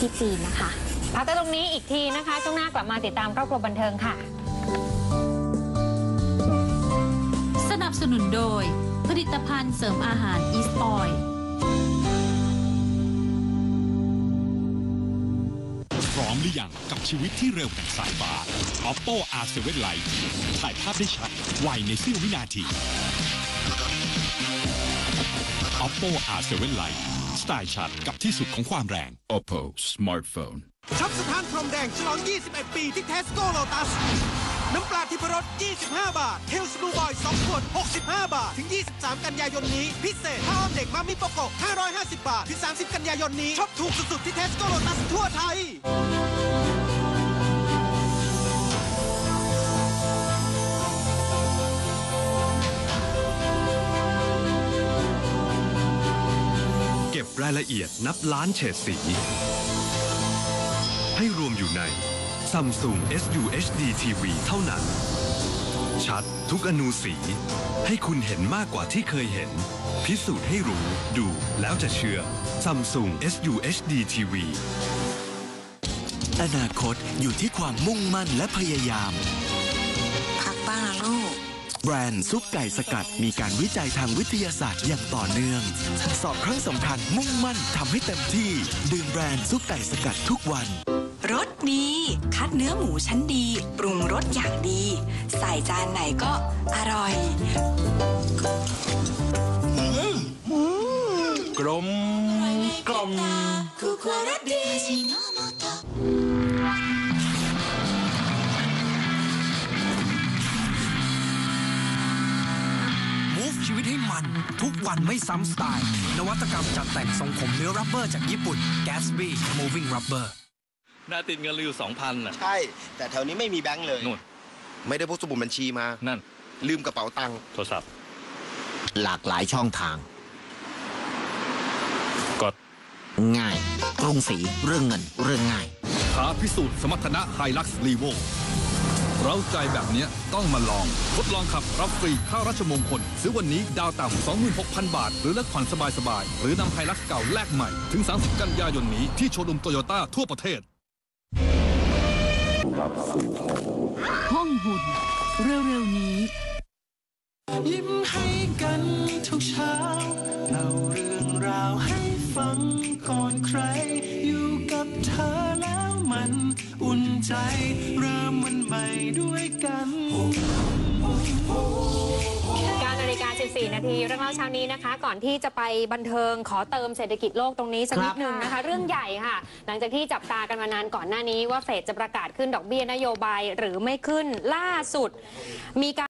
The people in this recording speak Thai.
ที่จีนนะคะ พักกันตรงนี้อีกทีนะคะ ช่วงหน้ากลับมาติดตามครอบครัวบันเทิงค่ะ สนับสนุนโดย ผลิตภัณฑ์เสริมอาหารอีสปอย พร้อมหรือยังกับชีวิตที่เร็วแบบสายฟ้า Oppo R7 Lite ถ่ายภาพได้ชัดไวในเสี้ยววินาที Oppo R7 Lite สไตล์ชัดกับที่สุดของความแรง Oppo smartphone. ช็อปสถานพรมแดงฉลอง 21 ปีที่เทสโก้โลตัส น้ำปลาทิพรส 25 บาท เทลสบลูบอย 2 ขวด 65 บาท ถึง 23 กันยายนนี้ พิเศษผ้าอ้อมเด็กมามิโปโกะ550 บาท ถึง 30 กันยายนนี้ช็อปถูกสุดๆที่เทสโก้โลตัสทั่วไทยายละเอียดนับล้านเฉดสี ให้รวมอยู่ใน Samsung SUHD TV เท่านั้น ชัดทุกอนูสี ให้คุณเห็นมากกว่าที่เคยเห็น พิสูจน์ให้รู้ดูแล้วจะเชื่อ Samsung SUHD TV อนาคตอยู่ที่ความมุ่งมั่นและพยายาม แบรนด์ซุปไก่สกัด มีการวิจัยทางวิทยาศาสตร์อย่างต่อเนื่อง สอบครั้งสำคัญมุ่งมั่นทำให้เต็มที่ ดื่มแบรนด์ซุปไก่สกัดทุกวันรสดี คัดเนื้อหมูชั้นดี ปรุงรสอย่างดี ใส่จานไหนก็อร่อยกลมกล่อม Move ชีวิต ให้มันทุกวันไม่ซ้ำสไตล์ นวัตกรรมจัดแต่งทรงผมเนื้อรับเบอร์จากญี่ปุ่น Gatsby Moving Rubber หน้าติดเงินเราอยู่สองพันน่ะ ใช่ แต่แถวนี้ไม่มีแบงค์เลย นู่น ไม่ได้พกสมุดบัญชีมา นั่น ลืมกระเป๋าตังค์ โทรศัพท์ หลากหลายช่องทาง กด ง่าย กรุงศรีเรื่องเงินเรื่องง่าย ท้าพิสูจน์สมรรถนะไฮลักซ์ลีโว เราใจแบบเนี้ยต้องมาลอง ทดลองขับรับฟรีค่าราชมงคล ซื้อวันนี้ดาวต่ำ26,000 บาท หรือเลิกผ่อนสบายๆ หรือนำไฮลักซ์เก่าแลกใหม่ ถึง 30 กันยายนนี้ที่โชว์รูมโตโยต้าทั่วประเทศห้องหุ่น เร็วๆนี้ ยิ้มให้กันทุกเช้าเล่าเรื่องราวให้ฟังก่อนใครอยู่กับเธอแล้ว มันอุ่นใจ เริ่มวันใหม่ด้วยกัน9นาฬิกา 14 นาทีเรื่องเล่าเช้านี้นะคะ ก่อนที่จะไปบันเทิงขอเติมเศรษฐกิจโลกตรงนี้สักนิดหนึ่งนะคะ เรื่องใหญ่ค่ะ หลังจากที่จับตากันมานานก่อนหน้านี้ว่าเฟดจะประกาศขึ้นดอกเบี้ยนโยบายหรือไม่ขึ้นล่าสุดมีการ